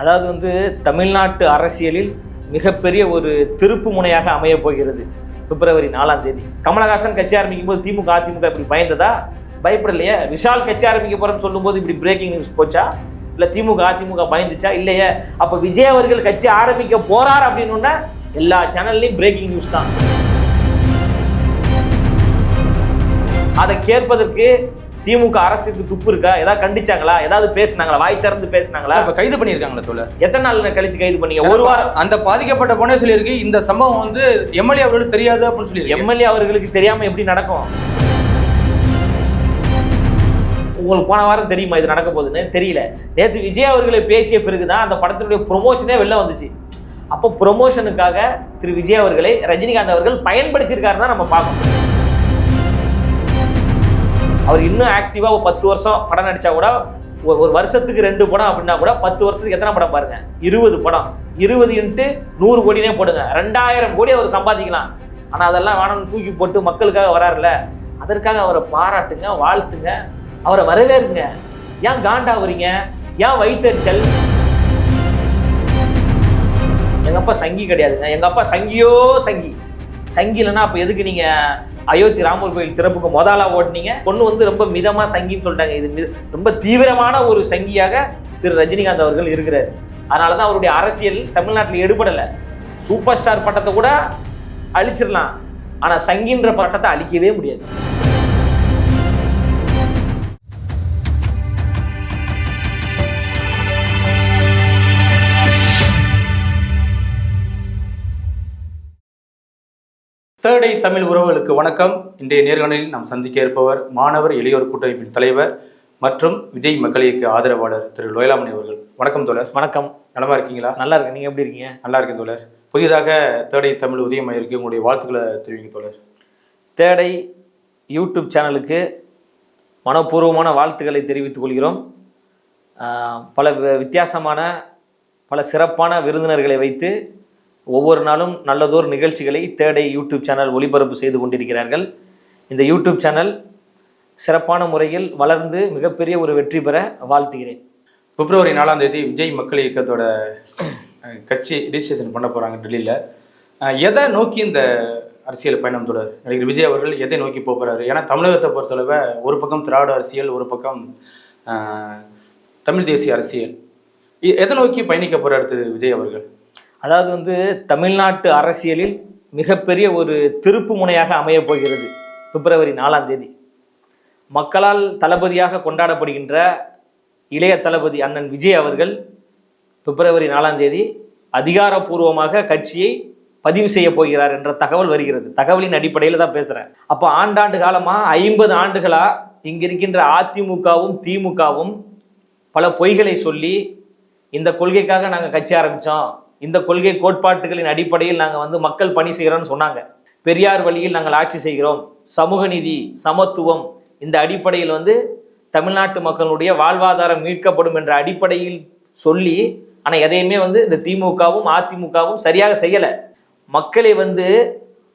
அதாவது வந்து தமிழ்நாட்டு அரசியலில் மிகப்பெரிய ஒரு திருப்பு முனையாக அமையப் போகிறது பிப்ரவரி நாலாம் தேதி. கமலஹாசன் கட்சி ஆரம்பிக்கும் போது திமுக அதிமுக இப்படி பயந்ததா? பயப்படலையே? விஷால் கட்சி ஆரம்பிக்க போறேன்னு சொல்லும்போது இப்படி பிரேக்கிங் நியூஸ் போச்சா? இல்லை திமுக அதிமுக பயந்துச்சா? இல்லையே. அப்போ விஜய் அவர்கள் கட்சி ஆரம்பிக்க போறார் அப்படின்னு எல்லா சேனல்லையும் பிரேக்கிங் நியூஸ் தான். அதை கேட்பதற்கு திமுக அரசுக்கு துப்பு இருக்கா? ஏதாவது கண்டிச்சாங்களா? ஏதாவது பேசுனாங்களா? வாய் திறந்து பேசுனாங்களா? இப்ப கைது பண்ணியிருக்காங்களா தோழர். எத்தனை நாள் கழிச்சு கைது பண்ணீங்க? ஒரு வாரம் அந்த பாதிக்கப்பட்ட பொண்ணே சொல்லியிருக்கு. இந்த சம்பவம் வந்து எம்எல்ஏ அவர்களுக்கு தெரியாது அப்படின்னு சொல்லியிருக்கு. எம்எல்ஏ அவர்களுக்கு தெரியாம எப்படி நடக்கும்? உங்களுக்கு போன வாரம் தெரியுமா இது நடக்க போகுதுன்னு? தெரியல. நேற்று விஜய் அவர்களை பேசிய பிறகுதான் அந்த படத்தினுடைய ப்ரொமோஷனே வெளில வந்துச்சு. அப்போ ப்ரொமோஷனுக்காக திரு விஜய் அவர்களை ரஜினிகாந்த் அவர்கள் பயன்படுத்தியிருக்காருன்னு தான் நம்ம பார்க்கணும். அவர் இன்னும் ஆக்டிவாக ஒரு பத்து வருஷம் படம் நடித்தா கூட ஒரு ஒரு வருஷத்துக்கு ரெண்டு படம் அப்படின்னா கூட பத்து வருஷத்துக்கு எத்தனை படம் பாருங்க? இருபது படம். இருபது இன்ட்டு நூறு கோடினே போடுங்க. ரெண்டாயிரம் கோடி அவர் சம்பாதிக்கலாம். ஆனால் அதெல்லாம் வேணும்னு தூக்கி போட்டு மக்களுக்காக வராருல அதற்காக அவரை பாராட்டுங்க வாழ்த்துங்க அவரை வரவேறுங்க ஏன் காண்டாவுறீங்க ஏன் வைத்தறிச்சல்? எங்கள் அப்பா சங்கி கிடையாதுங்க. எங்கள் அப்பா சங்கியோ சங்கி. சங்கி இல்லைன்னா எதுக்கு நீங்கள் அயோத்தி ராமர் கோயில் திறப்புக்கு முதலாக ஓட்டுனீங்க பொண்ணு வந்து ரொம்ப மிதமாக சங்கின்னு சொல்லிட்டாங்க. இது ரொம்ப தீவிரமான ஒரு சங்கியாக திரு ரஜினிகாந்த் அவர்கள் இருக்கிறார். அதனால தான் அவருடைய அரசியல் தமிழ்நாட்டில் எடுபடலை. சூப்பர் ஸ்டார் பட்டத்தை கூட அழிச்சிடலாம். ஆனால் சங்கின்ற பட்டத்தை அழிக்கவே முடியாது. தேர்டை தமிழ் உறவுகளுக்கு வணக்கம். இன்றைய நேர்காணலில் நாம் சந்திக்க இருப்பவர் மாணவர் இளையோர் கூட்டமைப்பின் தலைவர் மற்றும் விஜய் மக்கள் இயக்க ஆதரவாளர் திரு லோயலாமணி அவர்கள். வணக்கம் தோழர். வணக்கம். நலமா இருக்கீங்களா? நல்லா இருக்கு நீங்க எப்படி இருக்கீங்க? நல்லா இருக்கேன் தோழர். புதிதாக தேர்டை தமிழ் உதயமாயிருக்கு. உங்களுடைய வாழ்த்துக்களை தெரிவிங்க தோழர். தேடை யூடியூப் சேனலுக்கு மனப்பூர்வமான வாழ்த்துக்களை தெரிவித்துக் கொள்கிறோம். பல வித்தியாசமான பல சிறப்பான விருந்தினர்களை வைத்து ஒவ்வொரு நாளும் நல்லதோர் நிகழ்ச்சிகளை தேடை யூடியூப் சேனல் ஒளிபரப்பு செய்து கொண்டிருக்கிறார்கள். இந்த யூடியூப் சேனல் சிறப்பான முறையில் வளர்ந்து மிகப்பெரிய ஒரு வெற்றி பெற வாழ்த்துகிறேன். பிப்ரவரி நாலாம் தேதி விஜய் மக்கள் இயக்கத்தோட கட்சி ரிஜிஸ்ட்ரேஷன் பண்ண போகிறாங்க டெல்லியில். எதை நோக்கி இந்த அரசியல் பயணம் தொடர் நடிகர் விஜய் அவர்கள் எதை நோக்கி போக ஏன்னா தமிழகத்தை பொறுத்தளவை ஒரு பக்கம் திராவிட அரசியல் ஒரு பக்கம் தமிழ் தேசிய அரசியல். எதை நோக்கி பயணிக்க போகிறார் திரு விஜய் அவர்கள்? அதாவது வந்து தமிழ்நாட்டு அரசியலில் மிகப்பெரிய ஒரு திருப்பு முனையாக அமையப் போகிறது பிப்ரவரி நாலாம் தேதி. மக்களால் தளபதியாக கொண்டாடப்படுகின்ற இளைய தளபதி அண்ணன் விஜய் அவர்கள் பிப்ரவரி நாலாம் தேதி அதிகாரப்பூர்வமாக கட்சியை பதிவு செய்ய போகிறார் என்ற தகவல் வருகிறது. தகவலின் அடிப்படையில் தான் பேசுகிறேன் அப்போ ஆண்டாண்டு காலமாக ஐம்பது ஆண்டுகளாக இங்கே இருக்கின்ற அதிமுகவும் திமுகவும் பல பொய்களை சொல்லி இந்த கொள்கைக்காக நாங்கள் கட்சி ஆரம்பித்தோம் இந்த கொள்கை கோட்பாட்டுகளின் அடிப்படையில் நாங்கள் வந்து மக்கள் பணி செய்கிறோம்னு சொன்னாங்க. பெரியார் வழியில் நாங்கள் ஆட்சி செய்கிறோம். சமூக நீதி சமத்துவம் இந்த அடிப்படையில் வந்து தமிழ்நாட்டு மக்களுடைய வாழ்வாதாரம் மீட்கப்படும் என்ற அடிப்படையில் சொல்லி ஆனால் எதையுமே வந்து இந்த திமுகவும் அதிமுகவும் சரியாக செய்யலை. மக்களை வந்து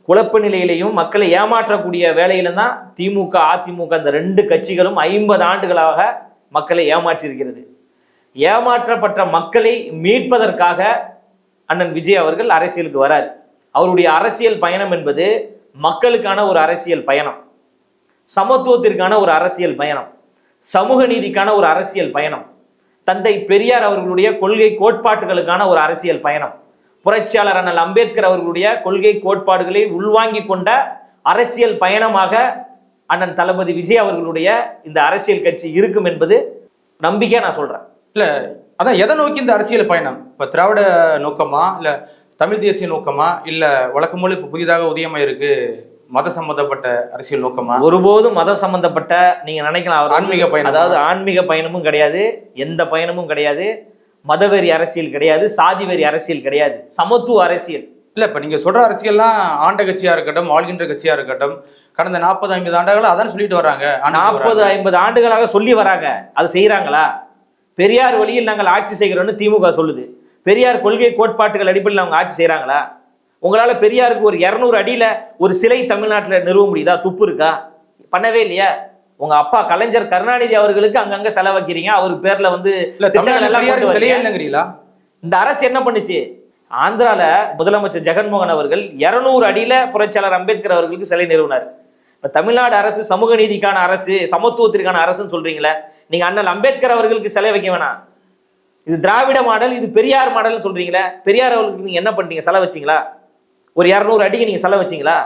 குழப்ப நிலையிலையும் மக்களை ஏமாற்றக்கூடிய வேலையில தான் திமுக அதிமுக இந்த ரெண்டு கட்சிகளும் ஐம்பது ஆண்டுகளாக மக்களை ஏமாற்றியிருக்கிறது. ஏமாற்றப்பட்ட மக்களை மீட்பதற்காக அண்ணன் விஜய் அவர்கள் அரசியலுக்கு வரார். அவருடைய அரசியல் பயணம் என்பது மக்களுக்கான ஒரு அரசியல் பயணம். சமத்துவத்திற்கான ஒரு அரசியல் பயணம். சமூக நீதிக்கான ஒரு அரசியல் பயணம். தந்தை பெரியார் அவர்களுடைய கொள்கை கோட்பாட்டுகளுக்கான ஒரு அரசியல் பயணம். புரட்சியாளர் அண்ணல் அம்பேத்கர் அவர்களுடைய கொள்கை கோட்பாடுகளை உள்வாங்கிக் கொண்ட அரசியல் பயணமாக அண்ணன் தளபதி விஜய் அவர்களுடைய இந்த அரசியல் கட்சி இருக்கும் என்பது நம்பிக்கையாக நான் சொல்கிறேன் இல்லை அதான் எதை நோக்கி இந்த அரசியல் பயணம்? இப்ப திராவிட நோக்கமா? இல்ல தமிழ் தேசிய நோக்கமா? இல்ல வழக்கம் போல இப்ப புதிதாக உதயமாயிருக்கு மத சம்பந்தப்பட்ட அரசியல் நோக்கமா? ஒருபோதும் மதம் சம்பந்தப்பட்ட நீங்க நினைக்கலாம் அவர் ஆன்மீக பயணமா? அதாவது ஆன்மீக பயணமும் கிடையாது எந்த பயணமும் கிடையாது மதவெறி அரசியல் கிடையாது சாதி வெறி அரசியல் கிடையாது சமத்துவ அரசியல். இல்ல இப்ப நீங்க சொல்ற அரசியல்லாம் ஆண்ட கட்சியா இருக்கட்டும் ஆள்கின்ற கட்சியா இருக்கட்டும் கடந்த நாற்பது ஐம்பது ஆண்டுகளா அதான் சொல்லிட்டு ஆண்டுட்டு நாற்பது. ஐம்பது ஆண்டுகளாக சொல்லி வராங்க அது செய்றாங்களா? பெரியார் வழியில் நாங்கள் ஆட்சி செய்கிறோம்னு திமுக சொல்லுது. பெரியார் கொள்கை கோட்பாட்டுகள் அடிப்படையில் அவங்க ஆட்சி செய்றாங்களா? உங்களால பெரியாருக்கு ஒரு இரநூறு அடியில ஒரு சிலை தமிழ்நாட்டுல நிறுவ முடியுதா? துப்பு இருக்கா? பண்ணவே இல்லையா? உங்க அப்பா கலைஞர் கருணாநிதி அவர்களுக்கு அங்கங்க செலவழிக்கிறீங்க. அவர் பேர்ல வந்து இந்த அரசு என்ன பண்ணுச்சு? ஆந்திரால முதலமைச்சர் ஜெகன்மோகன் அவர்கள் இருநூறு அடியில புரட்சியாளர் அம்பேத்கர் அவர்களுக்கு சிலை நிறுவினார். தமிழ்நாடு அரசு சமூக நீதிக்கான அரசு சமத்துவத்திற்கான அரசுன்னு சொல்றீங்களே நீங்க அண்ணல் அம்பேத்கர் அவர்களுக்கு சிலை வைக்க வேணாம். இது திராவிட மாடல் இது பெரியார் மாடல்னு சொல்றீங்களே பெரியார் அவர்களுக்கு நீங்க என்ன பண்ணீங்க செலவு வச்சீங்களா? ஒரு இரநூறு அடிக்கு நீங்க செலவு வச்சீங்களா?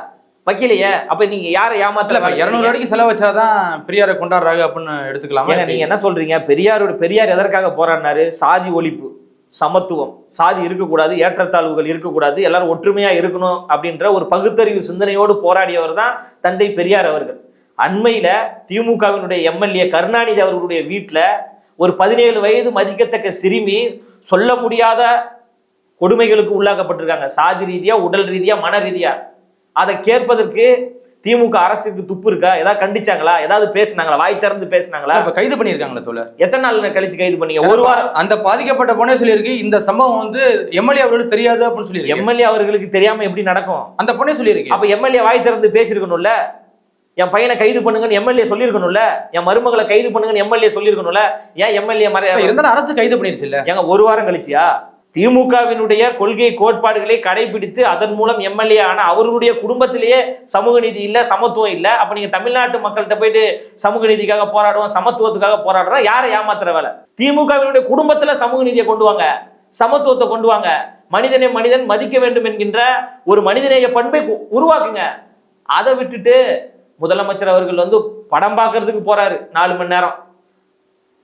வைக்கலையே. அப்ப நீங்க யாரை ஏமாத்தல இருநூறு அடிக்கு செலவு வச்சாதான் பெரியாரை கொண்டாடுறாங்க அப்படின்னு எடுத்துக்கலாமா? நீங்க என்ன சொல்றீங்க? பெரியாரோட பெரியார் எதற்காக போராடினாரு? சாதி ஒழிப்பு. சமத்துவம் சாதி இருக்கக்கூடாது ஏற்றத்தாழ்வுகள் இருக்கக்கூடாது எல்லாரும் ஒற்றுமையா இருக்கணும் அப்படின்ற ஒரு பகுத்தறிவு சிந்தனையோடு போராடியவர் தான் தந்தை பெரியார் அவர்கள். அண்மையில திமுகவினுடைய எம்எல்ஏ கருணாநிதி அவர்களுடைய வீட்டில் ஒரு பதினேழு வயது மதிக்கத்தக்க சிறுமி சொல்ல முடியாத கொடுமைகளுக்கு உள்ளாக்கப்பட்டிருக்காங்க. சாதி ரீதியா உடல் ரீதியா மன ரீதியா. அதை கேட்பதற்கு திமுக அரசுக்கு துப்பு இருக்கா? ஏதாவது கண்டிச்சாங்களா? ஏதாவது பேசுனாங்களா? வாய் திறந்து பேசுனாங்களா? இப்ப கைது பண்ணியிருக்காங்களே தோழர் எத்தனை நாள் கழிச்சு கைது பண்ணீங்க? ஒரு வாரம் அந்த பாதிக்கப்பட்ட பொண்ணே சொல்லியிருக்கு. இந்த சம்பவம் வந்து எம்எல்ஏ அவர்களுக்கு தெரியாது அப்படின்னு சொல்லியிருக்கு. எம்எல்ஏ அவர்களுக்கு தெரியாம எப்படி நடக்கும்? அந்த பொண்ணே சொல்லியிருக்கு. அப்ப எம்எல்ஏ வாய் திறந்து பேசியிருக்கணும்ல? என் பையனை கைது பண்ணுங்கன்னு எம்எல்ஏ சொல்லியிருக்கணும்ல? என் மருமகளை கைது பண்ணுங்கன்னு எம்எல்ஏ சொல்லியிருக்கணும்ல? ஏன் எம்எல்ஏ மறைய இருந்தாலும் அரசு கைது பண்ணிருச்சு இல்ல ஏங்க ஒரு வாரம் கழிச்சியா? திமுகவினுடைய கொள்கை கோட்பாடுகளை கடைபிடித்து அதன் மூலம் எம்எல்ஏ ஆன அவர்களுடைய குடும்பத்திலேயே சமூக நீதி இல்லை சமத்துவம் இல்லை. அப்போ நீங்கள் தமிழ்நாட்டு மக்கள்கிட்ட போயிட்டு சமூக நீதிக்காக போராடுவோம் சமத்துவத்துக்காக போராடுறோம். யாரை ஏமாத்துற வேலை? திமுகவினுடைய குடும்பத்தில் சமூக நீதியை கொண்டு வாங்க. சமத்துவத்தை கொண்டு வாங்க. மனிதனை மனிதன் மதிக்க வேண்டும் என்கின்ற ஒரு மனிதநேய பண்பை உருவாக்குங்க. அதை விட்டுட்டு முதலமைச்சர் அவர்கள் வந்து படம் பார்க்கறதுக்கு போறாரு. நாலு மணி நேரம்.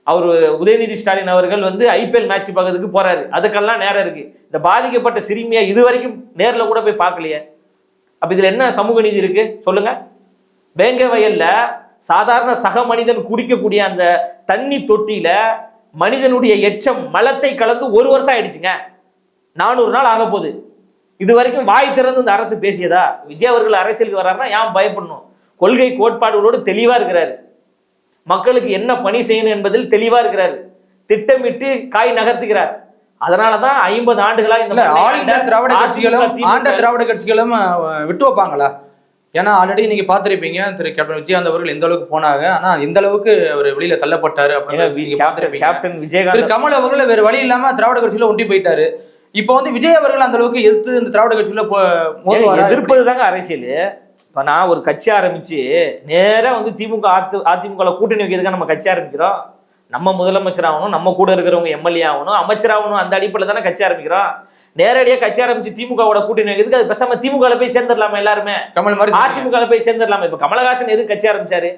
அவர் உதயநிதி ஸ்டாலின் அவர்கள் வந்து ஐபிஎல் மேட்ச் பார்க்கறதுக்கு போறாரு. அதுக்கெல்லாம் நேரம் இருக்கு. இந்த பாதிக்கப்பட்ட சிறுமியை இது வரைக்கும் நேரில் கூட போய் பார்க்கலையே. அப்ப இதுல என்ன சமூக நீதி இருக்கு? சொல்லுங்க. வேங்க வயல்ல சாதாரண சக மனிதன் குடிக்கக்கூடிய அந்த தண்ணி தொட்டியில மனிதனுடைய எச்சம் மலத்தை கலந்து ஒரு வருஷம் ஆயிடுச்சுங்க. நானூறு நாள் ஆக போகுது. இது வரைக்கும் வாய் திறந்து இந்த அரசு பேசியதா? விஜய் அவர்கள் அரசியலுக்கு வர்றாருன்னா ஏன் பயப்படணும்? கொள்கை கோட்பாடுகளோடு தெளிவா இருக்கிறாரு. மக்களுக்கு என்ன பணி செய்யணும் என்பதில் தெளிவா இருக்கிறார். திட்டமிட்டு காய் நகர்த்துகிறார். அதனாலதான் ஐம்பது ஆண்டுகளா இந்த ஆண்ட திராவிட கட்சிகளும் ஆண்ட திராவிட கட்சிகளும் விட்டு வைப்பாங்களா? ஏன்னா ஆல்ரெடி நீங்க பார்த்திருப்பீங்க திரு கேப்டன் விஜயகாந்த் அவர்கள் எந்த அளவுக்கு போனாங்க. ஆனா இந்த அளவுக்கு அவர் வெளியில தள்ளப்பட்டாரு அப்படின்னு நீங்க கேப்டன் கேப்டன் திரு விஜயகாந்த் கமல் அவர்கள் வேற வழி இல்லாம திராவிட கட்சியில ஒட்டி போயிட்டாரு. இப்போ வந்து விஜய் அவர்கள் அந்த அளவுக்கு எதிர்த்து இந்த திராவிட கட்சியில போ-? எதிர்ப்பது தாங்க அரசியல். இப்ப நான் ஒரு கட்சி ஆரம்பிச்சு நேரா வந்து திமுக அத்து அதிமுக கூட்டணி வைக்கிறதுக்காக நம்ம கட்சி ஆரம்பிக்கிறோம். நம்ம முதலமைச்சர் ஆகணும் நம்ம கூட இருக்கிறவங்க எம்எல்ஏ ஆகணும் அமைச்சர் ஆகணும் அந்த அடிப்படையில் தானே கட்சி ஆரம்பிக்கிறோம். நேரடியாக கட்சி ஆரம்பிச்சு திமுகவோட கூட்டணி வைக்கிறதுக்கு அது பேசாம திமுக போய் சேர்ந்துடலாமா எல்லாருமே? கமல் மாதிரி சொல்றீங்க. அதிமுக போய் சேர்ந்துடலாமா? இப்ப கமலஹாசன் எதுக்கு கட்சி ஆரம்பிச்சாரு?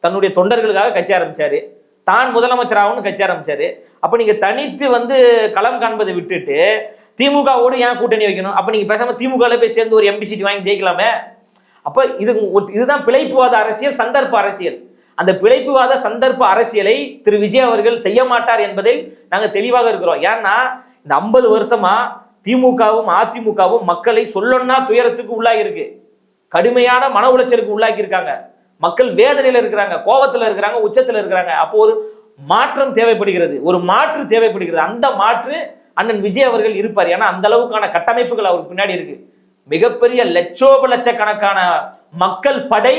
தன்னுடைய தொண்டர்களுக்காக கட்சி ஆரம்பிச்சாரு. தான் முதலமைச்சர் ஆகணும்னு கட்சி ஆரம்பிச்சாரு. அப்ப நீங்க தனித்து வந்து களம் காண்பதை விட்டுட்டு திமுகவோடு ஏன் கூட்டணி வைக்கணும்? அப்ப நீங்க பேசாம திமுக போய் சேர்ந்து ஒரு எம்பி சீட் வாங்கி ஜெயிக்கலாமே? அப்போ இது ஒரு- இதுதான் பிழைப்புவாத அரசியல் சந்தர்ப்ப அரசியல். அந்த பிழைப்புவாத சந்தர்ப்ப அரசியலை திரு. விஜய் அவர்கள் செய்ய மாட்டார் என்பதில் நாங்கள் தெளிவாக இருக்கிறோம். ஏன்னா இந்த ஐம்பது வருஷமா திமுகவும் அதிமுகவும் மக்களை சொல்லணும்னா துயரத்துக்கு உள்ளாகி இருக்கு கடுமையான மன உளைச்சலுக்கு உள்ளாக்கி இருக்காங்க மக்கள் வேதனையில் இருக்கிறாங்க கோபத்தில் இருக்கிறாங்க உச்சத்தில் இருக்கிறாங்க. அப்போ ஒரு மாற்றம் தேவைப்படுகிறது. ஒரு மாற்று தேவைப்படுகிறது. அந்த மாற்று அண்ணன் விஜய் அவர்கள் இருப்பார். ஏன்னா அந்த அளவுக்கான கட்டமைப்புகள் அவருக்கு பின்னாடி இருக்கு. மிகப்பெரிய லட்சோப லட்சக்கணக்கான மக்கள் படை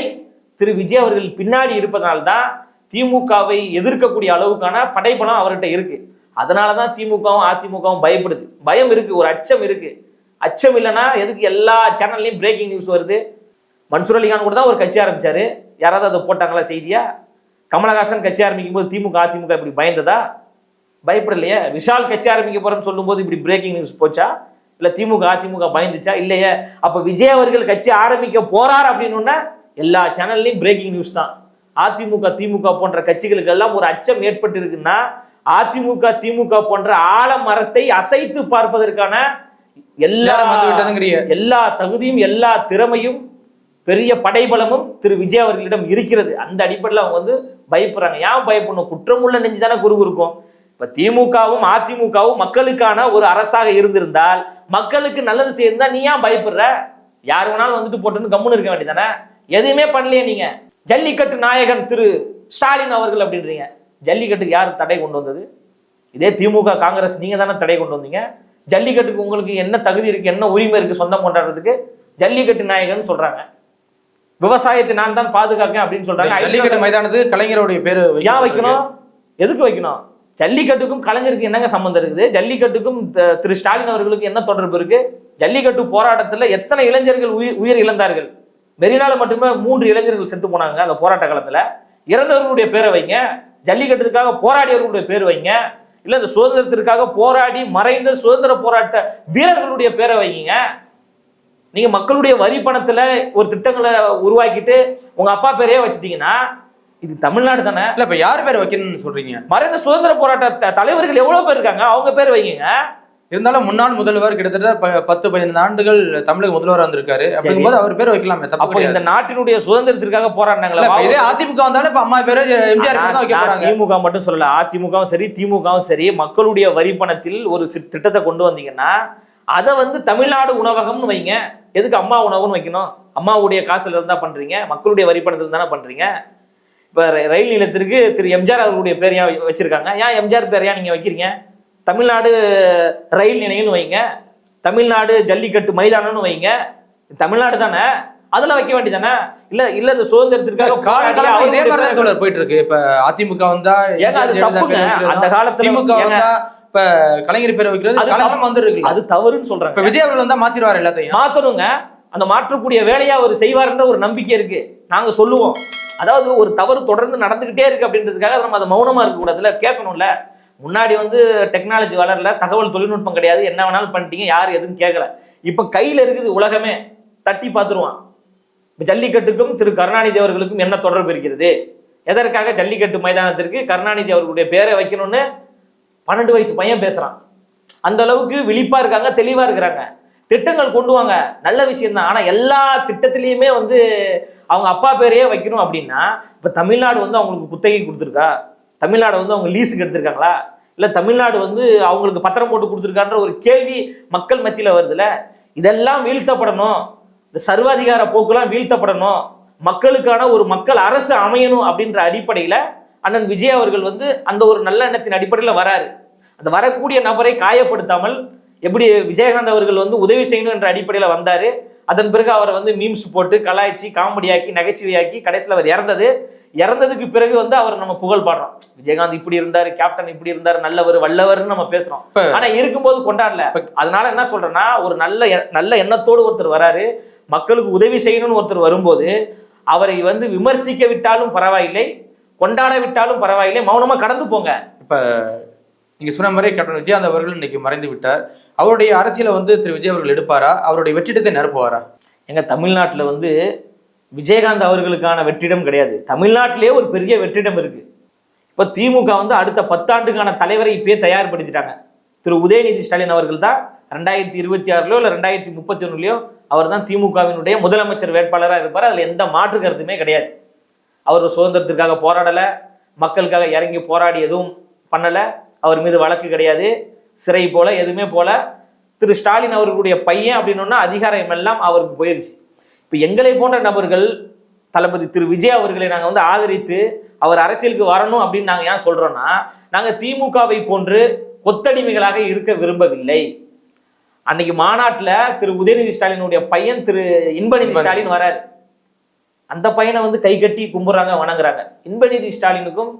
திரு விஜய் அவர்கள் பின்னாடி இருப்பதனால்தான் திமுகவை எதிர்க்கக்கூடிய அளவுக்கான படைபலம் அவர்கிட்ட இருக்கு. அதனாலதான் திமுகவும் அதிமுகவும் பயப்படுது. பயம் இருக்கு ஒரு அச்சம் இருக்கு. அச்சம் இல்லைன்னா எதுக்கு எல்லா சேனல்லையும் பிரேக்கிங் நியூஸ் வருது? மன்சூர் அலிகான் கூட தான் ஒரு கட்சி ஆரம்பிச்சாரு. யாராவது அதை போட்டாங்களா செய்தியா? கமலஹாசன் கட்சி ஆரம்பிக்கும் போது திமுக அதிமுக இப்படி பயந்ததா? பயப்படலையே. விஷால் கட்சி ஆரம்பிக்க போறேன்னு சொல்லும்போது இப்படி பிரேக்கிங் நியூஸ் போச்சா? இல்ல திமுக அதிமுக பயந்துச்சா? இல்லையே. அப்ப விஜய் அவர்கள் கட்சி ஆரம்பிக்க போறார் அப்படின்னு எல்லா சேனல்லையும் பிரேக்கிங் நியூஸ் தான். அதிமுக திமுக போன்ற கட்சிகளுக்கு எல்லாம் ஒரு அச்சம் ஏற்பட்டு இருக்குன்னா அதிமுக திமுக போன்ற ஆலமரத்தை அசைத்து பார்ப்பதற்கான எல்லா எல்லா தகுதியும் எல்லா திறமையும் பெரிய படைபலமும் திரு விஜய் அவர்களிடம் இருக்கிறது. அந்த அடிப்படையில் அவங்க வந்து பயப்படுறாங்க. ஏன் பயப்படணும்? குற்றமுள்ள நெஞ்சு தானே குரு இருக்கும் இப்ப திமுகவும் அதிமுகவும் மக்களுக்கான ஒரு அரசாக இருந்திருந்தால் மக்களுக்கு நல்லது செய்யிருந்தா நீ ஏன் பயப்படுற? யார் வேணாலும் வந்துட்டு போட்டுன்னு கம்முன்னு இருக்க வேண்டியதானே எதுவுமே பண்ணலையே நீங்க. ஜல்லிக்கட்டு நாயகன் திரு ஸ்டாலின் அவர்கள் அப்படின்றீங்க. ஜல்லிக்கட்டுக்கு யார் தடை கொண்டு வந்தது? இதே திமுக காங்கிரஸ் நீங்க தானே தடை கொண்டு வந்தீங்க. ஜல்லிக்கட்டுக்கு உங்களுக்கு என்ன தகுதி இருக்கு என்ன உரிமை இருக்கு சொந்தம் கொண்டாடுறதுக்கு? ஜல்லிக்கட்டு நாயகன் சொல்றாங்க. விவசாயத்தை நான் தான் பாதுகாக்கேன் அப்படின்னு சொல்றாங்க. ஜல்லிக்கட்டு மைதானத்துக்கு கலைஞருடைய பேரு ஏன் வைக்கணும். எதுக்கு வைக்கணும்? ஜல்லிக்கட்டுக்கும் கலைஞருக்கு என்னங்க சம்மந்தம் இருக்குது? ஜல்லிக்கட்டுக்கும் த- திரு ஸ்டாலின் அவர்களுக்கு என்ன தொடர்பு இருக்கு? ஜல்லிக்கட்டு போராட்டத்தில் எத்தனை இளைஞர்கள் உயிர் உயிர் இழந்தார்கள்? மெரினால மட்டுமே மூன்று இளைஞர்கள் செத்து போனாங்க அந்த போராட்ட காலத்தில். இறந்தவர்களுடைய பேரை வைங்க. ஜல்லிக்கட்டுக்காக போராடியவர்களுடைய பேர் வைங்க. இல்லை இந்த சுதந்திரத்திற்காக போராடி மறைந்த சுதந்திர போராட்ட வீரர்களுடைய பேரை வைங்க. நீங்க மக்களுடைய வரி பணத்துல ஒரு திட்டங்களை உருவாக்கிட்டு உங்க அப்பா பேரையே வச்சுட்டீங்கன்னா இது தமிழ்நாடு தானே? இல்ல இப்ப யார் பேர் வைக்கணும்னு சொல்றீங்க? மறைந்த சுதந்திர போராட்ட தலைவர்கள் எவ்வளவு பேர் இருக்காங்க? அவங்க பேர் வைங்க. இருந்தாலும் முன்னாள் முதல்வர் கிட்டத்தட்ட பத்து பதினைந்து ஆண்டுகள் தமிழக முதல்வராக இருந்திருக்காரு. அப்படிங்கும்போது அவர் பேர் வைக்கலாமே தப்பு இந்த நாட்டினுடைய சுதந்திரத்திற்காக போராடினாங்களா இதே அதிமுக வந்தாலும் இப்ப அம்மா பேரு எம்ஜிஆர் திமுக மட்டும் சொல்லல. அதிமுகவும் சரி திமுகவும் சரி மக்களுடைய வரி பணத்தில் ஒரு திட்டத்தை கொண்டு வந்தீங்கன்னா அதை வந்து தமிழ்நாடு உணவகம்னு வைங்க. எதுக்கு அம்மா உணவுன்னு வைக்கணும்? அம்மாவுடைய காசுல இருந்தா பண்றீங்க மக்களுடைய வரி பணத்தில் தானே பண்றீங்க? இப்ப ரயில் நிலையத்திற்கு திரு எம்ஜிஆர் அவர்களுடைய பேர் ஏன் வச்சிருக்காங்க. ஏன் எம்ஜிஆர் பேர் ஏன் நீங்க வைக்கிறீங்க? தமிழ்நாடு ரயில் நிலையம்னு வைங்க. தமிழ்நாடு ஜல்லிக்கட்டு மைதானம்னு வைங்க. தமிழ்நாடு தானே? அதுல வைக்க வேண்டியதானே? இல்ல இல்ல இந்த சுதந்திரத்திற்காக காலகாலமா இதே மாதிரி தான் தோழர் போயிட்டு இருக்கு இப்ப அதிமுக வந்தா ஏங்க அது தப்புங்க. அந்த. காலத்துல திமுக வந்தா இப்ப கலைஞர் பேர் வைக்கிறது அது வந்துருக்குல்ல. அது தவறுன்னு இப்ப சொல்றாங்க விஜய் அவர்கள் வந்தா மாத்திருவாரு எல்லாத்தையும். மாத்தணுங்க. அந்த மாற்றக்கூடிய வேலையை அவர் செய்வார்ன்ற ஒரு நம்பிக்கை இருக்கு. நாங்க சொல்லுவோம். அதாவது ஒரு தவறு தொடர்ந்து நடந்துகிட்டே இருக்கு அப்படின்றதுக்காக நம்ம அதை மௌனமா இருக்க கூடாதுல கேட்கணும்ல. முன்னாடி வந்து டெக்னாலஜி வளரல தகவல் தொழில்நுட்பம் கிடையாது. என்ன வேணாலும் பண்ணிட்டீங்க யார் எதுவும் கேட்கல. இப்ப கையில இருக்குது உலகமே. தட்டி பார்த்துருவான். இப்ப ஜல்லிக்கட்டுக்கும் திரு கருணாநிதி அவர்களுக்கும் என்ன தொடர்பு இருக்கிறது? எதற்காக ஜல்லிக்கட்டு மைதானத்திற்கு கருணாநிதி அவர்களுடைய பேரை வைக்கணும்னு பன்னெண்டு வயசு பையன் பேசுறான். அந்த அளவுக்கு விழிப்பா இருக்காங்க தெளிவா இருக்கிறாங்க. திட்டங்கள் கொண்டு வாங்க. நல்ல விஷயம் தான் ஆனால் எல்லா திட்டத்திலையுமே வந்து அவங்க அப்பா பேரையே வைக்கணும் அப்படின்னா இப்போ தமிழ்நாடு வந்து அவங்களுக்கு குத்தகை கொடுத்துருக்கா? தமிழ்நாடு வந்து அவங்க லீஸுக்கு எடுத்திருக்காங்களா இல்லை தமிழ்நாடு வந்து அவங்களுக்கு பத்திரம் போட்டு கொடுத்துருக்கான்ற ஒரு கேள்வி மக்கள் மத்தியில் வருதுல்ல? இதெல்லாம் வீழ்த்தப்படணும். இந்த சர்வாதிகார போக்குலாம் வீழ்த்தப்படணும். மக்களுக்கான ஒரு மக்கள் அரசு அமையணும் அப்படின்ற அடிப்படையில் அண்ணன் விஜய் அவர்கள் வந்து அந்த ஒரு நல்ல எண்ணத்தின் அடிப்படையில் வராரு. அந்த வரக்கூடிய நபரை காயப்படுத்தாமல் எப்படி விஜயகாந்த் அவர்கள் வந்து உதவி செய்யணும் என்ற அடிப்படையில் வந்தாரு. அதன் பிறகு அவரை வந்து மீம்ஸ் போட்டு கலாய்ச்சி காமெடியாக்கி நகைச்சுவையாக்கி கடைசியில் அவர் இறந்தது. இறந்ததுக்கு பிறகு வந்து அவர் நம்ம புகழ் பாடுறோம். விஜயகாந்த் இப்படி இருந்தாரு கேப்டன் இப்படி இருந்தாரு நல்லவர் வல்லவர்னு நம்ம பேசுறோம். ஆனா இருக்கும்போது கொண்டாடல. அதனால என்ன சொல்றேன்னா ஒரு நல்ல நல்ல எண்ணத்தோடு ஒருத்தர் வராரு. மக்களுக்கு உதவி செய்யணும்னு ஒருத்தர் வரும்போது அவரை வந்து விமர்சிக்க விட்டாலும் பரவாயில்லை கொண்டாட விட்டாலும் பரவாயில்லை மௌனமா கடந்து போங்க. இப்ப நீங்கள் சொன்ன மாதிரி கேப்டன் விஜயகாந்த் அவர்கள் இன்னைக்கு மறைந்து விட்டார். அவருடைய அரசியலை வந்து திரு விஜய் அவர்கள் எடுப்பாரா? அவருடைய வெற்றிடத்தை நிரப்புவாரா? எங்கள் தமிழ்நாட்டில் வந்து விஜயகாந்த் அவர்களுக்கான வெற்றிடம் கிடையாது. தமிழ்நாட்டிலேயே ஒரு பெரிய வெற்றிடம் இருக்குது இப்போ திமுக வந்து அடுத்த பத்தாண்டுக்கான தலைவரை இப்பயே தயார்படுத்திட்டாங்க. திரு உதயநிதி ஸ்டாலின் அவர்கள் தான் ரெண்டாயிரத்தி இருபத்தி ஆறுலையோ இல்லை ரெண்டாயிரத்தி முப்பத்தி ஒன்றுலையோ அவர் தான் திமுகவினுடைய முதலமைச்சர் வேட்பாளராக இருப்பார். அதில் எந்த மாற்று கருத்துமே கிடையாது. அவர் சுதந்திரத்திற்காக போராடலை மக்களுக்காக இறங்கி போராடி எதுவும் பண்ணலை. அவர் மீது வழக்கு கிடையாது. சிறை போல எதுவுமே போல. திரு ஸ்டாலின் அவர்களுடைய பையன் அப்படின்னோன்னா அதிகாரம் எல்லாம் அவருக்கு போயிருச்சு. இப்போ எங்களை போன்ற நபர்கள் தளபதி திரு விஜய் அவர்களை நாங்கள் வந்து ஆதரித்து அவர் அரசியலுக்கு வரணும் அப்படின்னு நாங்கள் ஏன் சொல்றோம்னா நாங்கள் திமுகவை போன்று கொத்தடிமைகளாக இருக்க விரும்பவில்லை. அன்னைக்கு மாநாட்டுல திரு உதயநிதி ஸ்டாலினுடைய பையன் திரு இன்பநிதி. ஸ்டாலின் வராரு. அந்த பையனை வந்து கை கட்டி கும்பிடுறாங்க வணங்குறாங்க. இன்பநிதி ஸ்டாலினுக்கும்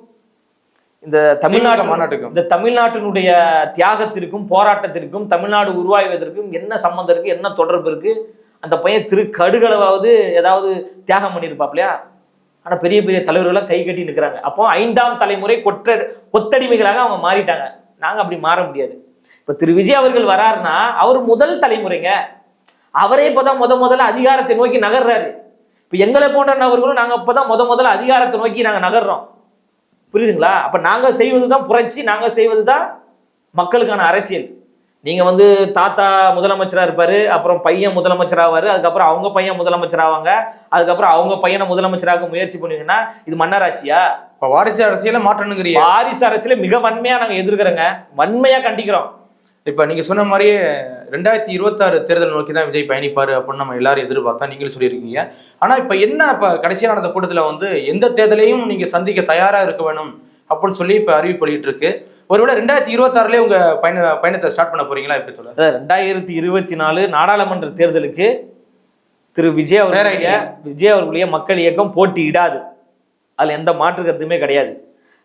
இந்த தமிழ்நாட்டு மாநாட்டுக்கும். இந்த தமிழ்நாட்டினுடைய தியாகத்திற்கும் போராட்டத்திற்கும் தமிழ்நாடு உருவாகுவதற்கும் என்ன சம்மந்தம் இருக்கு என்ன தொடர்பு இருக்கு? அந்த பையன் திரு கடுகளவாவது ஏதாவது தியாகம் பண்ணியிருப்பாப்லையா? ஆனா பெரிய பெரிய தலைவர்கள்லாம் கை கட்டி நிற்கிறாங்க அப்போ ஐந்தாம் தலைமுறை கொற்ற கொத்தடிமைகளாக அவங்க மாறிட்டாங்க. நாங்க அப்படி மாற முடியாது. இப்ப திரு விஜய் அவர்கள் வராருன்னா அவர் முதல் தலைமுறைங்க. அவரே இப்பதான் முத முதல்ல அதிகாரத்தை நோக்கி நகர்றாரு. இப்ப எங்களை போன்ற நபர்களும் நாங்க இப்பதான் முத முதல்ல அதிகாரத்தை நோக்கி நாங்க நகர்றோம். புரியுதுங்களா? அப்ப நாங்க செய்வதுதான் புரட்சி நாங்க செய்வதுதான் மக்களுக்கான அரசியல். நீங்க வந்து தாத்தா முதலமைச்சரா இருப்பாரு அப்புறம் பையன் முதலமைச்சர் ஆவாரு அதுக்கப்புறம் அவங்க பையன் முதலமைச்சர் ஆவாங்க அதுக்கப்புறம் அவங்க பையனை முதலமைச்சராக முயற்சி பண்ணுவீங்கன்னா இது மன்னராட்சியா? இப்ப வாரிசு அரசியலை மாற்றணுங்கிறிய வாரிசு அரசியல மிக வன்மையா நாங்க எதிர்க்கிறோங்க. வன்மையா கண்டிக்கிறோம். இப்ப நீங்க சொன்ன மாதிரியே ரெண்டாயிரத்தி இருபத்தாறு தேர்தல் நோக்கி தான் விஜய் பயணிப்பாரு அப்படின்னு நம்ம எல்லாரும் எதிர்பார்த்தோம் நீங்களும் சொல்லியிருக்கீங்க. ஆனா இப்ப என்ன இப்ப கடைசியா நடந்த கூட்டத்துல வந்து எந்த தேர்தலையும் நீங்க சந்திக்க தயாரா இருக்க வேணும் அப்படின்னு சொல்லி இப்ப அறிவிப்பு வெளியிட்டு இருக்கு. ஒருவேளை ரெண்டாயிரத்தி இருபத்தாறுலயே உங்க பயண பயணத்தை ஸ்டார்ட் பண்ண போறீங்களா எப்படி சொல்ல ரெண்டாயிரத்தி இருபத்தி நாலு நாடாளுமன்ற தேர்தலுக்கு திரு விஜய் அவர்களுடைய. விஜய் அவர்களுடைய மக்கள் இயக்கம் போட்டியிடாது. அதுல எந்த மாற்று கருத்துமே கிடையாது.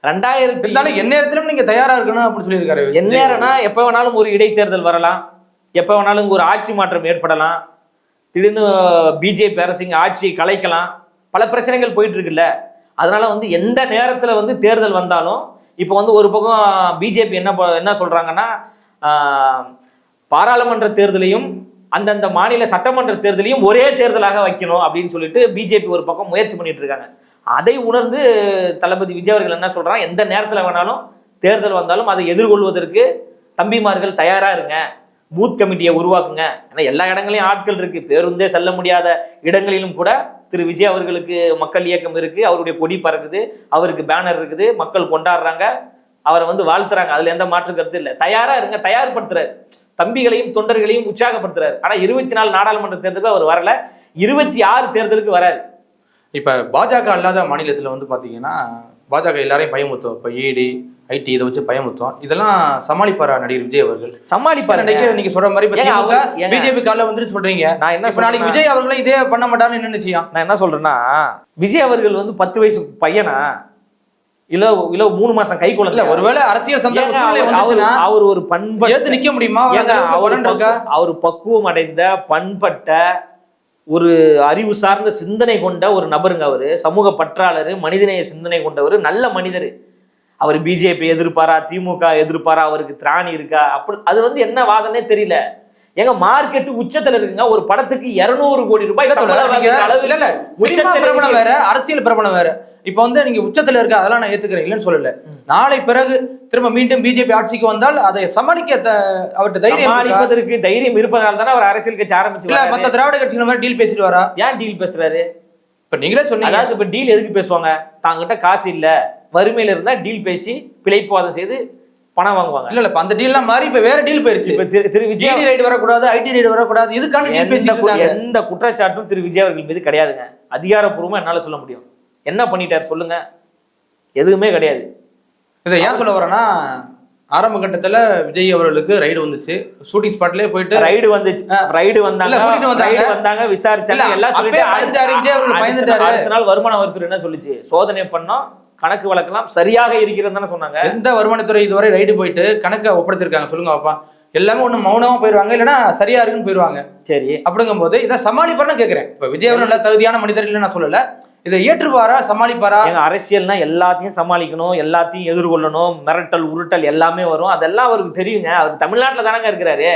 ரெண்டாயிரத்தி இருந்தாலும் எந்நேரத்திலும் நீங்க தயாரா இருக்கணும் அப்படின்னு சொல்லியிருக்காரு எந்நேரம்னா எப்போ வேணாலும் ஒரு இடைத்தேர்தல் வரலாம். எப்போ வேணாலும் ஒரு ஆட்சி மாற்றம் ஏற்படலாம். திடீர்னு பிஜேபி அரசு இங்க ஆட்சியை கலைக்கலாம். பல பிரச்சனைகள் போயிட்டு இருக்குல்ல அதனால வந்து எந்த நேரத்துல வந்து தேர்தல் வந்தாலும் இப்போ வந்து ஒரு பக்கம் பிஜேபி என்ன என்ன சொல்றாங்கன்னா பாராளுமன்ற தேர்தலையும் அந்தந்த மாநில சட்டமன்ற தேர்தலையும் ஒரே தேர்தலாக வைக்கணும் அப்படின்னு சொல்லிட்டு பிஜேபி ஒரு பக்கம் முயற்சி பண்ணிட்டு இருக்காங்க. அதை உணர்ந்து தளபதி விஜய் அவர்கள் என்ன சொல்கிறாங்க எந்த நேரத்தில் வேணாலும் தேர்தல் வந்தாலும் அதை எதிர்கொள்வதற்கு தம்பிமார்கள் தயாராக இருங்க. பூத் கமிட்டியை உருவாக்குங்க. ஏன்னா எல்லா இடங்களையும் ஆட்கள் இருக்குது பேருந்தே செல்ல முடியாத இடங்களிலும் கூட திரு விஜய் அவர்களுக்கு மக்கள் இயக்கம் இருக்குது அவருடைய கொடி பறக்குது. அவருக்கு பேனர் இருக்குது. மக்கள் கொண்டாடுறாங்க. அவரை வந்து வாழ்த்துறாங்க. அதில் எந்த மாற்று கருத்து இல்லை. தயாராக இருங்க. தயார்படுத்துறாரு. தம்பிகளையும் தொண்டர்களையும் உற்சாகப்படுத்துறாரு. ஆனால் இருபத்தி நாலு நாடாளுமன்ற தேர்தலுக்கு அவர் வரல. இருபத்தி ஆறு தேர்தலுக்கு வராரு. இப்ப பாஜக அல்லாத மாநிலத்துல வந்து பாத்தீங்கன்னா பாஜக எல்லாரையும் பயமுத்தும் இப்ப இடி ஐடி இதை வச்சு பயமுத்தும் இதெல்லாம் சமாளிப்பாரா நடிகர் விஜய் அவர்கள்? சமாளிப்பாரு அன்னைக்கு நீங்க சொல்ற மாதிரி ஏங்க. பிஜேபி கால வந்துட்டு சொல்றீங்க. நான் என்ன நாளைக்கு விஜய் அவர்களும் இதே பண்ண மாட்டாருன்னு என்ன நிச்சயம்? நான் என்ன சொல்றேன்னா விஜய் அவர்கள் வந்து பத்து வயசு பையனா? இல்ல இல்ல மூணு மாசம் கை குழந்தை ஒருவேளை அரசியல் சந்தர்ப்ப ஏங்க, சூழ்நிலை அவர் ஒரு ஏத்து நிக்க முடியுமா? அவர் பக்குவம் அடைந்த பண்பட்ட ஒரு அறிவு சார்ந்த சிந்தனை கொண்ட ஒரு நபருங்க அவரு. சமூக பற்றாளர் மனிதநேய சிந்தனை கொண்டவர் நல்ல மனிதர். அவர் பிஜேபி எதிர்ப்பாரா திமுக எதிர்ப்பாரா அவருக்கு திராணி இருக்கா? அப்படி அது வந்து என்ன வாதனே தெரியல. எங்க மார்க்கெட் உச்சத்துல இருக்குங்க ஒரு படத்துக்கு 200 கோடி ரூபாய் அளவுக்கு இல்ல, பிரபலம். வேற அரசியல் பிரபலம் வேற. இப்ப வந்து நீங்க உச்சத்துல இருக்க அதெல்லாம் நான் ஏத்துக்கிறேன் இல்லைன்னு சொல்லல. நாளை பிறகு திரும்ப மீண்டும் பிஜேபி ஆட்சிக்கு வந்தால் அதை சமாளிக்க அவர்ட்ட தைரியம்? சமாளிப்பதற்கு தைரியம் இருப்பதால் தானே அவர் அரசியல் கட்சி ஆரம்பிச்சு இல்ல. மத்த திராவிட கட்சிகள் மாதிரி டீல் பேசிட்டு வரா ஏன் டீல் பேசுறாரு? இப்ப நீங்களே சொன்னீங்க. அதாவது இப்ப டீல் எதுக்கு பேசுவாங்க? தாங்கிட்ட காசு இல்ல. வறுமையில இருந்தா டீல் பேசி பிழைப்புவாதம் செய்து பணம் வாங்குவாங்க. இல்ல இல்ல அந்த டீல்லாம் மாறி இப்ப வேற டீல் போயிருச்சு. இப்ப திரு விஜய் ஜிடி ரைடு வரக்கூடாது ஐடி ரைடு வரக்கூடாது இதுக்கான டீல் இருக்காங்க எந்த குற்றச்சாட்டும் திரு விஜய் அவர்கள் மீது கிடையாதுங்க. அதிகாரப்பூர்வமா என்னால சொல்ல முடியும். என்ன பண்ணிட்டார் சொல்லுங்க. எதுவுமே கிடையாது. இதை ஏன் சொல்ல வரேன்னா ஆரம்ப கட்டத்துல விஜய் அவர்களுக்கு ரைடு வந்துச்சு. ஷூட்டிங் ஸ்பாட்லயே போயிட்டு ரைடு வந்துச்சு. ரைடு வந்தாங்க. இல்ல, கூட்டிட்டு வந்தாங்க. ரைடு வந்தாங்க விசாரிச்சாங்க. இல்ல, எல்லாம் சொல்லிட்டு விஜய் அவர்கள் பயந்துட்டாரு. அடுத்த நாள் வருமான வரித்துறை என்ன சொல்லுச்சு? சோதனை பண்ணோம். கணக்கு வழக்கெல்லாம் சரியாக இருக்கிறது சொன்னாங்க. எந்த வருமானத்துறை இதுவரை ரைடு போயிட்டு கணக்கை ஒப்படைச்சிருக்காங்க? சொல்லுங்க பாப்பா எல்லாமே ஒண்ணு மௌனமா போயிருவாங்க இல்லைன்னா சரியா இருக்குன்னு போயிருவாங்க. சரி. அப்படிங்கும்போது இதை சமாளிப்பாருன்னு கேட்கிறேன் இப்ப விஜய் அவர்கள் நல்ல தகுதியான மனிதர் இல்லைன்னு நான் சொல்லல. இதை ஏற்றுவாரா சமாளிப்பாரா? எங்க அரசியல்னா எல்லாத்தையும் சமாளிக்கணும் எல்லாத்தையும் எதிர்கொள்ளணும் மிரட்டல் உருட்டல் எல்லாமே வரும். அதெல்லாம் அவருக்கு தெரியுங்க. அவர் தமிழ்நாட்டில் தானங்க இருக்கிறாரு.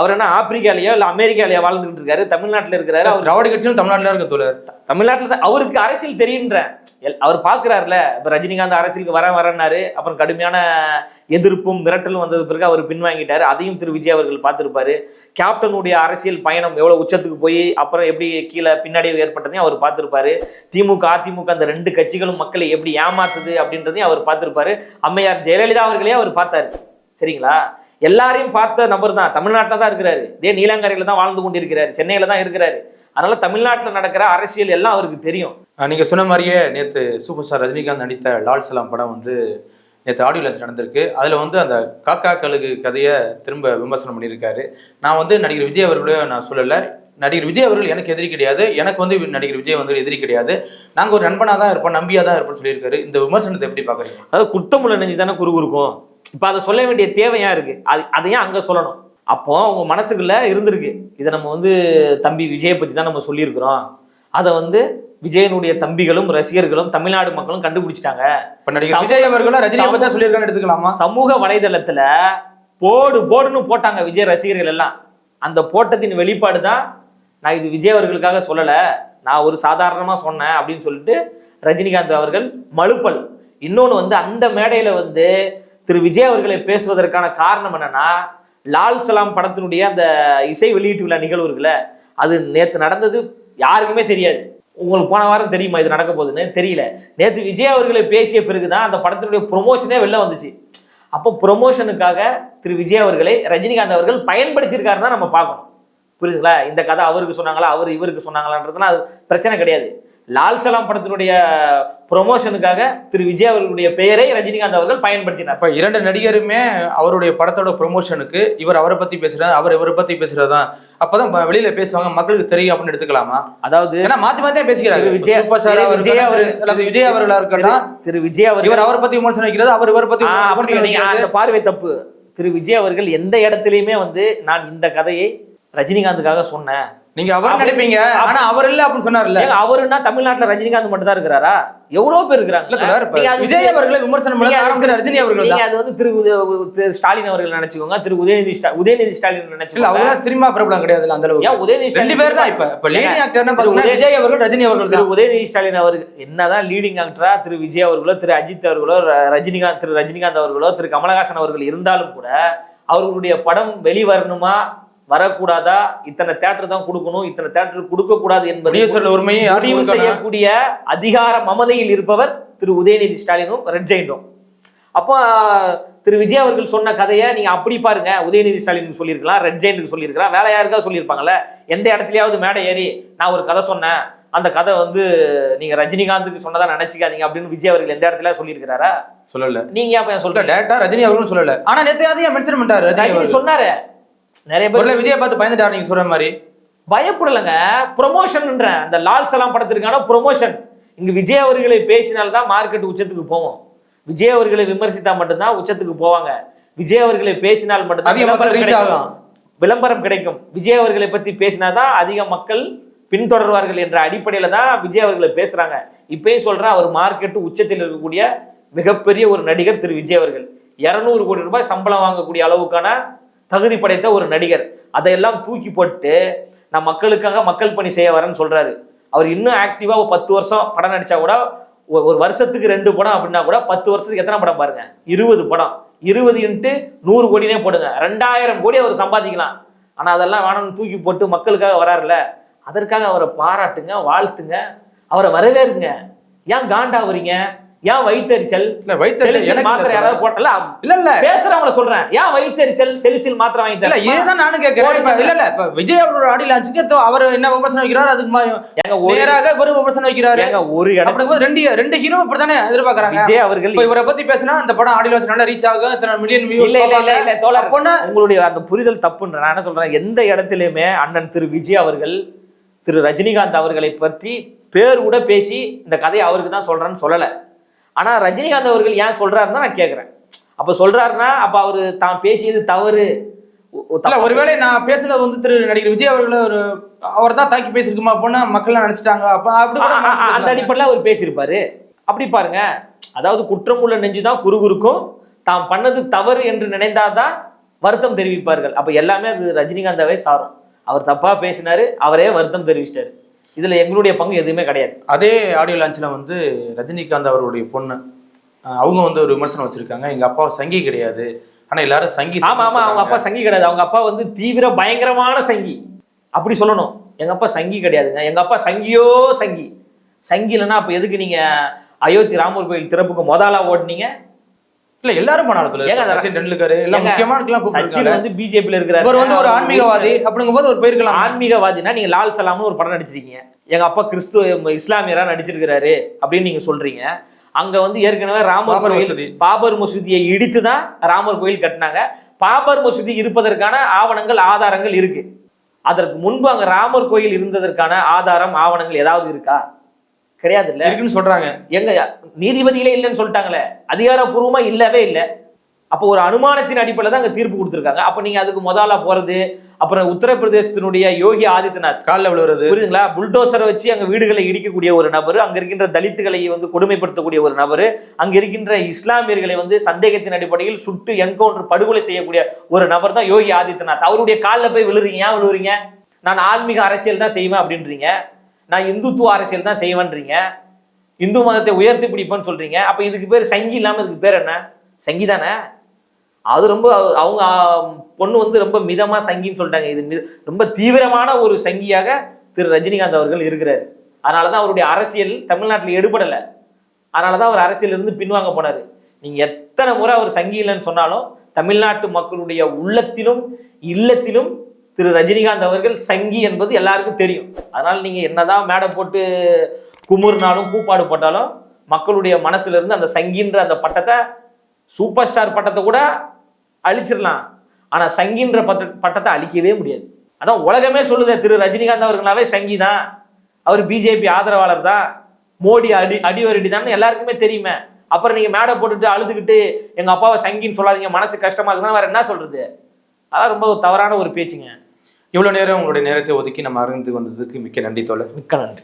அவர் என்ன ஆப்பிரிக்காலயோ இல்ல அமெரிக்காலயோ வாழ்ந்துகிட்டு இருக்காரு? தமிழ்நாட்டுல இருக்கிறாரு. அவர் திராவிட கட்சியும் தமிழ்நாட்டுல இருக்க தோழர். தமிழ்நாட்டுல தான் அவருக்கு அரசியல் தெரியுன்றேன். அவர் பாக்குறாருல இப்ப ரஜினிகாந்த் அரசியலுக்கு வர வரன்னாரு. அப்புறம் கடுமையான எதிர்ப்பும் மிரட்டலும் வந்தது பிறகு அவர் பின்வாங்கிட்டாரு. அதையும் திரு. விஜய் அவர்கள் பார்த்திருப்பாரு. கேப்டனுடைய அரசியல் பயணம் எவ்வளவு உச்சத்துக்கு போய் அப்புறம் எப்படி கீழே பின்னாடி ஏற்பட்டதையும் அவர் பார்த்திருப்பாரு. திமுக அதிமுக அந்த ரெண்டு கட்சிகளும் மக்களை எப்படி ஏமாத்துது அப்படின்றதையும் அவர் பார்த்திருப்பாரு. அம்மையார் ஜெயலலிதா அவர்களே அவர் பார்த்தாரு. சரிங்களா? எல்லாரையும் பார்த்த நபர் தான் தமிழ்நாட்டில் தான் இருக்கிறாரு. இதே நீலாங்கரையில தான் வாழ்ந்து கொண்டிருக்கிறாரு. சென்னையில தான் இருக்கிறாரு. அதனால தமிழ்நாட்டில் நடக்கிற அரசியல் எல்லாம் அவருக்கு தெரியும். அஹ் நீங்க சொன்ன மாதிரியே நேத்து சூப்பர் ஸ்டார் ரஜினிகாந்த் நடித்த லால் சலாம் படம் வந்து நேற்று ஆடியோ லான்ச் நடந்திருக்கு. அதுல வந்து அந்த காக்கா கழுகு கதையை திரும்ப விமர்சனம் பண்ணியிருக்காரு. நான் வந்து நடிகர் விஜய் அவர்களையும் நான் சொல்லல. நடிகர் விஜய் அவர்கள் எனக்கு எதிரி கிடையாது. எனக்கு வந்து நடிகர் விஜய் வந்து எதிரி கிடையாது. நாங்க ஒரு நண்பனா தான் இருப்போம் நம்பியா தான் இருப்போம்னு சொல்லியிருக்காரு. இந்த விமர்சனத்தை எப்படி பாக்குறீங்க அதாவது குத்தமுள்ள நெஞ்சு தானே குறு குறுக்கும் இப்போ அதை சொல்ல வேண்டிய தேவையா இருக்கு? அது அதையும் அங்க சொல்லணும்? அப்போ உங்க மனசுக்குள்ள இருந்திருக்கு. இதை நம்ம வந்து தம்பி விஜயை பத்தி தான் நம்ம சொல்லியிருக்கிறோம். அதை வந்து விஜயனுடைய தம்பிகளும் ரசிகர்களும் தமிழ்நாடு மக்களும் கண்டுபிடிச்சிட்டாங்க. விஜய் அவர்களும் ரஜினியை சம- பத்தி சொல்லியிருக்கான்னு எடுத்துக்கலாமா? சமூக வலைதளத்துல போடு போடுன்னு போட்டாங்க விஜய் ரசிகர்கள் எல்லாம். அந்த போட்டத்தின் வெளிப்பாடு தான் நான் இது விஜய் அவர்களுக்காக சொல்லல. நான் ஒரு சாதாரணமா சொன்னேன் அப்படின்னு சொல்லிட்டு ரஜினிகாந்த் அவர்கள் மழுப்பல். இன்னொன்னு வந்து அந்த மேடையில வந்து திரு விஜய் அவர்களை பேசுவதற்கான காரணம் என்னன்னா லால் சலாம் படத்தினுடைய அந்த இசை வெளியீட்டு விழா நிகழ்வு இருக்குல்ல அது நேற்று நடந்தது யாருக்குமே தெரியாது. உங்களுக்கு போன வாரம் தெரியுமா இது நடக்க போகுதுன்னு? தெரியல. நேற்று விஜய் அவர்களை பேசிய பிறகுதான் அந்த படத்தினுடைய ப்ரொமோஷனே வெளில வந்துச்சு. அப்போ ப்ரொமோஷனுக்காக திரு விஜய் அவர்களை ரஜினிகாந்த் அவர்கள் பயன்படுத்தியிருக்காருன்னு தான் நம்ம பார்க்கணும். புரியுதுங்களா? இந்த கதை அவருக்கு சொன்னாங்களா அவர் இவருக்கு சொன்னாங்களான்றதுலாம் அது பிரச்சனை கிடையாது. லால் சலாம் படத்தினுடைய ப்ரொமோஷனுக்காக திரு விஜய் அவர்களுடைய பெயரை ரஜினிகாந்த் அவர்கள் பயன்படுத்தினார். அப்ப இரண்டு நடிகருமே அவருடைய படத்தோட ப்ரொமோஷனுக்கு இவர் அவரை பத்தி பேசுறாரு அவர் இவரை பத்தி பேசுறதுதான். அப்பதான் ப- வெளியில பேசுவாங்க மக்களுக்கு தெரியும் அப்படின்னு எடுத்துக்கலாமா? அதாவது ஏன்னா மாத்தி மாத்தியே பேசுகிறாரு திரு விஜய் சூப்பர் ஸ்டார் அவர் விஜய் அவர்- அல்லது விஜய் அவர்களா இருக்கட்டும் திரு விஜய் அவர்கள் இவர் அவரை பத்தி விமர்சனம் வைக்கிறது அவர் இவரை அப்படி விமர்சனம் அந்த பார்வை தப்பு. திரு விஜய் அவர்கள் எந்த இடத்துலயுமே வந்து நான் இந்த கதையை ரஜினிகாந்துக்காக சொன்னேன் நீங்க அவர் நினைப்பீங்க. ஆனா அவர் இல்ல அப்படின்னு சொன்னார்ல அவருன்னா தமிழ்நாட்டுல ரஜினிகாந்த் மட்டும் தான் இருக்கிறாரா? எவ்வளவு பேர் இருக்கிறாங்க? விஜய் அவர்களை விமர்சனம் பண்ண ரஜினி அவர்கள் நீங்க அது வந்து திரு ஸ்டாலின் அவர்கள் நினைச்சுக்கோங்க. திரு உதயநிதி உதயநிதி ஸ்டாலின் நினைச்சுக்கோங்க. அவங்களாம் சினிமா பிரபலம் கிடையாது அந்த அளவுக்கு. உதயநிதி ரெண்டு பேர் தான் இப்ப. இப்ப லீடிங் ஆக்டர்னா பாத்தீங்கன்னா விஜய் அவர்கள் ரஜினி அவர்கள் திரு உதயநிதி ஸ்டாலின் அவர்கள் என்னதான் லீடிங் ஆக்டரா திரு விஜய் அவர்களோ திரு அஜித் அவர்களோ ரஜினிகாந்த் திரு ரஜினிகாந்த் அவர்களோ திரு கமலஹாசன் அவர்கள் இருந்தாலும் கூட அவர்களுடைய படம் வெளிவரணுமா வரக்கூடாதா? இத்தனை தேட்டர் தான் கொடுக்கணும் இத்தனை தேட்டர் கொடுக்க கூடாது என்பதை முடிவு செய்யக்கூடிய அதிகார மமதையில் இருப்பவர் திரு உதயநிதி ஸ்டாலினும் ரெட் ஜெயிண்டும் அப்போ திரு விஜய் அவர்கள் சொன்ன கதையை நீங்க அப்படி பாருங்க. உதயநிதி ஸ்டாலின் சொல்லியிருக்கலாம் ரெட் ஜெயின்ட்டுக்கு சொல்லியிருக்கலாம். வேற யாருக்காவது சொல்லியிருப்பாங்கல்ல? எந்த இடத்துலயாவது மேடை ஏறி நான் ஒரு கதை சொன்னேன். அந்த கதை வந்து நீங்க ரஜினிகாந்துக்கு சொன்னதா நினைச்சுக்காதீங்க அப்படின்னு விஜய் அவர்கள் எந்த இடத்துல சொல்லியிருக்கிறாரா? சொல்லல. நீங்க ஏன் சொல்ற டேரக்டா ரஜினி அவர்களும் சொல்லல. ஆனா நேத்து அதையும் மென்ஷன் பண்ணிட்டாரு ரஜினி சொன்னாரு. நிறைய பேர் விஜய் பார்த்து பயந்துட்டாரு நீங்க சொல்ற மாதிரி. பயப்படலைங்க. ப்ரொமோஷன்ன்றேன் அந்த லால் சலாம் படத்திற்கான ப்ரொமோஷன் இங்க விஜய் அவர்களை பேசினால்தான் மார்க்கெட் உச்சத்துக்கு போவோம். விஜய் அவர்களை விமர்சித்தா மட்டும்தான் உச்சத்துக்கு போவாங்க. விஜய் அவர்களை பேசினால் மட்டும்தான் விளம்பரம் கிடைக்கும். ஆகும். விளம்பரம் கிடைக்கும். விஜய் அவர்களை பத்தி பேசினாதான் அதிக மக்கள் பின்தொடர்வார்கள் என்ற அடிப்படையில தான் விஜய் அவர்களை பேசுறாங்க. இப்பயும் சொல்றேன் அவர் மார்க்கெட் உச்சத்தில் இருக்கக்கூடிய மிகப்பெரிய ஒரு நடிகர் திரு விஜய் அவர்கள். இருநூறு கோடி ரூபாய் சம்பளம் வாங்கக்கூடிய அளவுக்கான தகுதி படைத்த ஒரு நடிகர். அதையெல்லாம் தூக்கி போட்டு நான் மக்களுக்காக மக்கள் பணி செய்ய வரேன்னு சொல்றாரு. அவர் இன்னும் ஆக்டிவாக ஒரு பத்து வருஷம் படம் நடிச்சா கூட ஒரு வருஷத்துக்கு ரெண்டு படம் அப்படின்னா கூட பத்து வருஷத்துக்கு எத்தனை படம் பாருங்க? இருபது படம். இருபது இன்ட்டு நூறு கோடினே போடுங்க. ரெண்டாயிரம் கோடி அவர் சம்பாதிக்கலாம். ஆனால் அதெல்லாம் வேணும்னு தூக்கி போட்டு மக்களுக்காக வராருல்ல? அதற்காக அவரை பாராட்டுங்க வாழ்த்துங்க. அவரை வரவேறுங்க ஏன் காண்டாவறீங்க ஏன் வயித்தெரிச்சல் இல்ல வயிற்று செலிசில் எனக்கு மாத்திரை யாராவது போட்டல? இல்ல இல்ல. பேசுறவங்கள சொல்றேன். ஏன் வயித்தெரிச்சல் செலிசில் மாத்திரை வாங்கி இல்ல இதுதான் நானும் கேட்கிறேன் இல்ல இல்ல. இப்ப விஜய் அவரோட ஆடி லான்ச்சுக்கு அவர் என்ன விமர்சனம் வைக்கிறாரு அதுக்கு ஒரு நேராக ஒரு விமர்சனம் வைக்கிறாரு. ஏங்க ஒரு இடம் ரெண்டு ரெண்டு ஹீரோ இப்படித்தானே எதிர்பார்க்கறாங்க. விஜய் அவர்கள் இவரை பத்தி பேசினா இந்த படம் ஆடி லான்ச் நல்லா ரீச் ஆகும் இத்தனை மில்லியன் வியூஸ் இல்ல இல்ல இல்ல தோழர். உங்களுடைய அந்த புரிதல் தப்புன்ற நான் என்ன சொல்றேன் எந்த இடத்திலுமே அண்ணன் திரு விஜய் அவர்கள் திரு ரஜினிகாந்த் அவர்களை பற்றி பேர் கூட பேசி இந்த கதையை அவருக்கு தான் சொல்றேன்னு சொல்லல. ஆனா ரஜினிகாந்த் அவர்கள் ஏன் சொல்றாருன்னு தான் நான் கேக்குறேன். அப்ப சொல்றாருன்னா அப்ப அவரு தான் பேசியது தவறு. ஒருவேளை நான் பேசுனது வந்து திரு நடிகர் விஜய் அவர்கள் ஒரு அவர் தான் தாக்கி பேசிருக்குமா அப்படின்னா மக்கள் நினைச்சிட்டாங்க அப்ப அப்படி அந்த. அடிப்படையில் அவர் பேசியிருப்பாரு. அப்படி பாருங்க. அதாவது குற்றமுள்ள நெஞ்சு தான் குறுகுறுக்கும். தாம் பண்ணது தவறு என்று நினைந்தாதான் வருத்தம் தெரிவிப்பார்கள். அப்ப எல்லாமே அது ரஜினிகாந்தாவே சாரும். அவர் தப்பா பேசினாரு அவரே வருத்தம் தெரிவிச்சிட்டாரு. இதுல எங்களுடைய பங்கு எதுவுமே கிடையாது. அதே ஆடியோ லான்ச்ல வந்து ரஜினிகாந்த் அவருடைய பொண்ணு அவங்க வந்து ஒரு விமர்சனம் வச்சிருக்காங்க. எங்க அப்பா சங்கி கிடையாது. ஆனா எல்லாரும் சங்கி ஆமா ஆமா அவங்க அப்பா சங்கி கிடையாது. அவங்க அப்பா வந்து தீவிர பயங்கரமான சங்கி. அப்படி சொல்லணும். எங்க அப்பா சங்கி கிடையாதுங்க. எங்க அப்பா சங்கியோ சங்கி. சங்கி இல்லைன்னா அப்ப எதுக்கு நீங்க அயோத்தி ராமர் கோயில் திறப்புக்கு முதலா ஓடுனீங்க? இல்ல எல்லாரும் போனாலும் ஏங்க, அந்த- சச்சின் டெண்டுல்கர் எல்லாம் ஏங்க, முக்கியமான சச்சின் கூப்பிட்டு வந்து பிஜேபியில் இருக்கிறாரு. இவர் வந்து ஒரு ஆன்மீகவாதி அப்படிங்கும்போது ஒரு போயிருக்கலாம். ஆன்மீகவாதினா நீங்க லால் சலாம்னு ஒரு படம் நடிச்சிருக்கீங்க. எங்க அப்பா கிறிஸ்துவ இஸ்லாமியரா நடிச்சிருக்கிறாரு அப்படின்னு நீங்க சொல்றீங்க. அங்க வந்து ஏற்கனவே ராமர் கோயில். பாபர் மசூதியை இடித்து தான் ராமர் கோயில் கட்டினாங்க. பாபர் மசூதி இருப்பதற்கான ஆவணங்கள் ஆதாரங்கள் இருக்கு. அதற்கு முன்பு அங்க ராமர் கோயில் இருந்ததற்கான ஆதாரம் ஆவணங்கள் ஏதாவது இருக்கா? கிடையாது இல்ல இருக்குன்னு சொல்றாங்க. எங்க நீதிபதிகளே இல்லைன்னு சொல்லிட்டாங்களே. அதிகாரப்பூர்வமா இல்லவே இல்லை. அப்போ ஒரு அனுமானத்தின் அடிப்படையில் தான் அங்க தீர்ப்பு கொடுத்துருக்காங்க. அப்ப நீங்க அதுக்கு முதலா போறது அப்புறம் உத்தரப்பிரதேசத்தினுடைய யோகி ஆதித்யநாத். காலில் விழுவுறது. புரியுதுங்களா? புல்டோசரை வச்சு அங்க வீடுகளை இடிக்கக்கூடிய ஒரு நபர் அங்க இருக்கின்ற தலித்துகளை வந்து கொடுமைப்படுத்தக்கூடிய ஒரு நபர் அங்க இருக்கின்ற இஸ்லாமியர்களை வந்து சந்தேகத்தின் அடிப்படையில் சுட்டு என்கவுண்டர் படுகொலை செய்யக்கூடிய ஒரு நபர் தான் யோகி ஆதித்யநாத். அவருடைய காலில் போய் விழுறீங்க. ஏன் விழுறீங்க நான் ஆன்மீக அரசியல் தான் செய்வேன் அப்படின்றீங்க. நான் இந்துத்துவ அரசியல் தான் செய்வேன்றீங்க. இந்து மதத்தை உயர்த்தி பிடிப்பேன்னு சொல்றீங்க. அப்போ இதுக்கு பேர் சங்கி இல்லாமல் இதுக்கு பேர் என்ன? சங்கி தானே? அது ரொம்ப அவங்க பொண்ணு வந்து ரொம்ப மிதமாக சங்கின்னு சொல்லிட்டாங்க. இது மி- ரொம்ப தீவிரமான ஒரு சங்கியாக திரு ரஜினிகாந்த் அவர்கள் இருக்கிறார். அதனால தான் அவருடைய அரசியல் தமிழ்நாட்டில் எடுபடலை. அதனாலதான் அவர் அரசியலிருந்து பின்வாங்க போனார். நீங்கள் எத்தனை முறை அவர் சங்கி இல்லைன்னு சொன்னாலும் தமிழ்நாட்டு மக்களுடைய உள்ளத்திலும் இல்லத்திலும் திரு ரஜினிகாந்த் அவர்கள் சங்கி என்பது எல்லாருக்கும் தெரியும். அதனால் நீங்கள் என்னதான் மேடை போட்டு குமுறினாலும் கூப்பாடு போட்டாலும் மக்களுடைய மனசுல இருந்து அந்த சங்கின்ற அந்த பட்டத்தை சூப்பர் ஸ்டார் பட்டத்தை கூட அழிச்சிடலாம். ஆனால் சங்கின்ற பட்ட பட்டத்தை அழிக்கவே முடியாது. அதான் உலகமே சொல்லுது திரு ரஜினிகாந்த் அவர்களாவே சங்கி தான். அவர் பிஜேபி ஆதரவாளர் தான். மோடி அடி அடிவரடி தான் எல்லாருக்குமே தெரியுமே. அப்புறம் நீங்கள் மேடை போட்டுட்டு அழுதுகிட்டு எங்கள் அப்பாவை சங்கின்னு சொல்லாதீங்க மனசு கஷ்டமாக இருக்குன்னா வேறு என்ன சொல்கிறது அதான் ரொம்ப ஒரு தவறான ஒரு பேச்சுங்க. இவ்வளோ நேரம் உங்களுடைய நேரத்தை ஒதுக்கி நம்ம அறிந்து வந்ததுக்கு மிக்க நன்றி தோழர். மிக்க நன்றி.